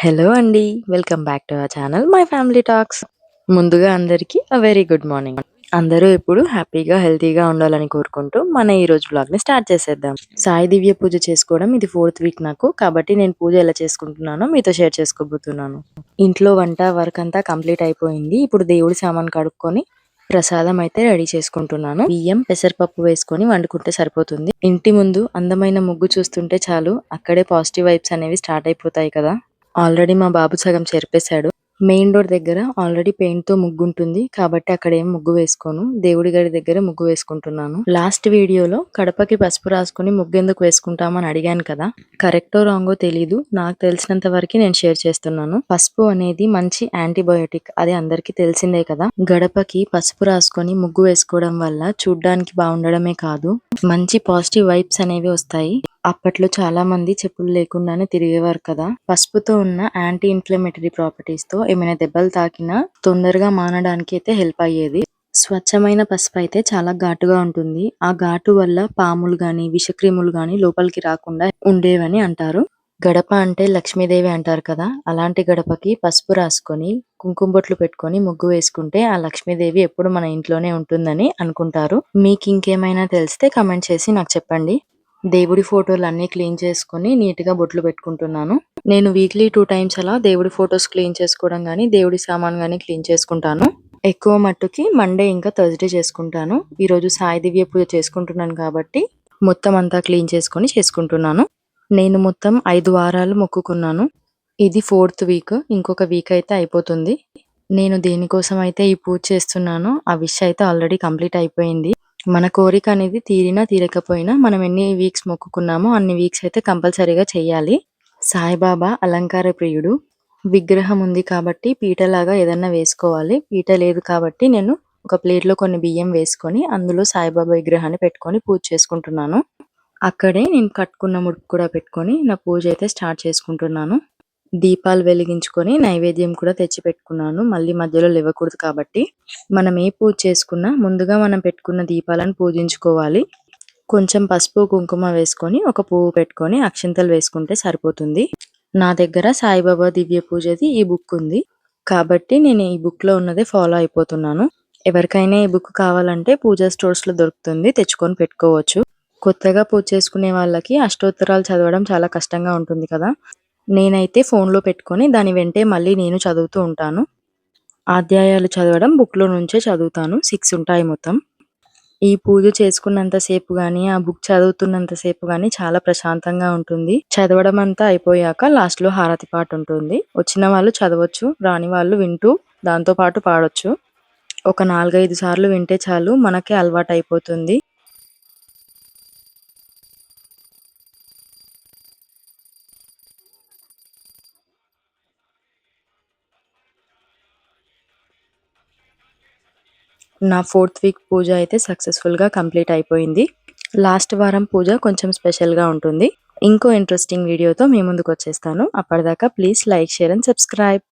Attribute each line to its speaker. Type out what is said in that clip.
Speaker 1: Hello అండి. Welcome back to our channel my family talks. ముందుగా అందరికీ అ వెరీ గుడ్ మార్నింగ్. అందరూ ఎప్పుడు హ్యాపీగా, హెల్తీగా ఉండాలని కోరుకుంటూ మన ఈ రోజు బ్లాగ్ని స్టార్ట్ చేసేద్దాం. సాయి దివ్య పూజ చేసుకోవడం ఇది ఫోర్త్ వీక్ నాకు. కాబట్టి నేను పూజ ఎలా చేసుకుంటున్నానో మీతో షేర్ చేసుకోబోతున్నాను. ఇంట్లో వంట వర్క్ అంతా కంప్లీట్ అయిపోయింది. ఇప్పుడు దేవుడి సామాను కడుక్కొని ప్రసాదం అయితే రెడీ చేసుకుంటున్నాను. బియ్యం, పెసరపప్పు వేసుకొని వండుకుంటే సరిపోతుంది. ఇంటి ముందు అందమైన ముగ్గు చూస్తుంటే చాలు అక్కడే పాజిటివ్ వైబ్స్ అనేవి స్టార్ట్ అయిపోతాయి కదా! ఆల్రెడీ మా బాబు సగం చెరిపేశాడు. మెయిన్ డోర్ దగ్గర ఆల్రెడీ పెయింట్తో ముగ్గు ఉంటుంది. కాబట్టి అక్కడ ఏం ముగ్గు వేసుకోను. దేవుడి గడి దగ్గర ముగ్గు వేసుకుంటున్నాను. లాస్ట్ వీడియోలో కడపకి పసుపు రాసుకొని ముగ్గు ఎందుకు వేసుకుంటామని అడిగాను కదా! కరెక్టో రాంగో తెలీదు. నాకు తెలిసినంత వరకు నేను షేర్ చేస్తున్నాను. పసుపు అనేది మంచి యాంటీబయోటిక్. అది అందరికీ తెలిసిందే కదా! గడపకి పసుపు రాసుకొని ముగ్గు వేసుకోవడం వల్ల చూడ్డానికి బాగుండడమే కాదు మంచి పాజిటివ్ వైబ్స్ అనేవి వస్తాయి. అప్పట్లో చాలా మంది చెప్పులు లేకుండానే తిరిగేవారు కదా! పసుపుతో ఉన్న యాంటీ ఇన్‌ఫ్లమేటరీ ప్రాపర్టీస్తో ఏమైనా దెబ్బలు తాకినా తొందరగా మానడానికి అయితే హెల్ప్ అయ్యేది. స్వచ్ఛమైన పసుపు అయితే చాలా ఘాటుగా ఉంటుంది. ఆ ఘాటు వల్ల పాములు గాని, విషక్రిములు గాని లోపలికి రాకుండా ఉండేవని అంటారు. గడప అంటే లక్ష్మీదేవి అంటారు కదా! అలాంటి గడపకి పసుపు రాసుకొని, కుంకుమ బొట్లు పెట్టుకొని ముగ్గు వేసుకుంటే ఆ లక్ష్మీదేవి ఎప్పుడు మన ఇంట్లోనే ఉంటుందని అనుకుంటారు. మీకు ఇంకేమైనా తెలిస్తే కమెంట్ చేసి నాకు చెప్పండి. దేవుడి ఫోటోలు అన్నీ క్లీన్ చేసుకొని నీట్‌గా బొట్లు పెట్టుకుంటున్నాను. నేను వీక్లీ టూ టైమ్స్ అలా దేవుడి ఫోటోస్ క్లీన్ చేసుకోవడం కానీ దేవుడి సామాను కానీ క్లీన్ చేసుకుంటాను. ఎక్కువ మట్టుకి మండే ఇంకా థర్స్‌డే చేసుకుంటాను. ఈరోజు సాయి దివ్య పూజ చేసుకుంటున్నాను కాబట్టి మొత్తం అంతా క్లీన్ చేసుకొని చేసుకుంటున్నాను. నేను మొత్తం ఐదు వారాలు మొక్కుకున్నాను. ఇది ఫోర్త్ వీక్. ఇంకొక వీక్ అయితే అయిపోతుంది. నేను దేనికోసం అయితే ఈ పూజ చేస్తున్నానో ఆ విష్ అయితే ఆల్రెడీ కంప్లీట్ అయిపోయింది. మన కోరిక అనేది తీరినా తీరకపోయినా మనం ఎన్ని వీక్స్ మొక్కుకున్నామో అన్ని వీక్స్ అయితే కంపల్సరీగా చెయ్యాలి. సాయిబాబా అలంకార ప్రియుడు. విగ్రహం ఉంది కాబట్టి పీటలాగా ఏదన్నా వేసుకోవాలి. పీట లేదు కాబట్టి నేను ఒక ప్లేట్‌లో కొన్ని బియ్యం వేసుకొని అందులో సాయిబాబా విగ్రహాన్ని పెట్టుకొని పూజ చేసుకుంటున్నాను. అక్కడే నేను కట్టుకున్న ముడుపు కూడా పెట్టుకొని నా పూజ అయితే స్టార్ట్ చేసుకుంటున్నాను. దీపాలు వెలిగించుకొని నైవేద్యం కూడా తెచ్చి పెట్టుకున్నాను. మళ్ళీ మధ్యలో లేవకూడదు కాబట్టి. మనం ఏ పూజ చేసుకున్నా ముందుగా మనం పెట్టుకున్న దీపాలను పూజించుకోవాలి. కొంచెం పసుపు, కుంకుమ వేసుకొని ఒక పువ్వు పెట్టుకొని అక్షింతలు వేసుకుంటే సరిపోతుంది. నా దగ్గర సాయిబాబా దివ్య పూజది ఈ బుక్ ఉంది. కాబట్టి నేను ఈ బుక్‌లో ఉన్నదే ఫాలో అయిపోతున్నాను. ఎవరికైనా ఈ బుక్ కావాలంటే పూజా స్టోర్స్‌లో దొరుకుతుంది. తెచ్చుకొని పెట్టుకోవచ్చు. కొత్తగా పూజ చేసుకునే వాళ్ళకి అష్టోత్తరాలు చదవడం చాలా కష్టంగా ఉంటుంది కదా! నేనైతే ఫోన్‌లో పెట్టుకొని దాని వెంటే మళ్ళీ నేను చదువుతూ ఉంటాను. అధ్యాయాలు చదవడం బుక్‌లో నుంచే చదువుతాను. సిక్స్ ఉంటాయి మొత్తం. ఈ పూజ చేసుకున్నంతసేపు కానీ ఆ బుక్ చదువుతున్నంతసేపు కానీ చాలా ప్రశాంతంగా ఉంటుంది. చదవడం అంతా అయిపోయాక లాస్ట్‌లో హారతి పాట ఉంటుంది. వచ్చిన వాళ్ళు చదవచ్చు. రాని వాళ్ళు వింటూ దాంతో పాటు పాడొచ్చు. ఒక 4, 5 సార్లు వింటే చాలు మనకే అలవాటు అయిపోతుంది నా ఫోర్త్ వీక్ పూజ అయితే సక్సెస్‌ఫుల్‌గా కంప్లీట్ అయిపోయింది. లాస్ట్ వారం పూజ కొంచెం స్పెషల్‌గా ఉంటుంది. ఇంకో ఇంట్రెస్టింగ్ వీడియోతో మీ ముందుకొచ్చేస్తాను. అప్పటిదాకా please like, share and subscribe.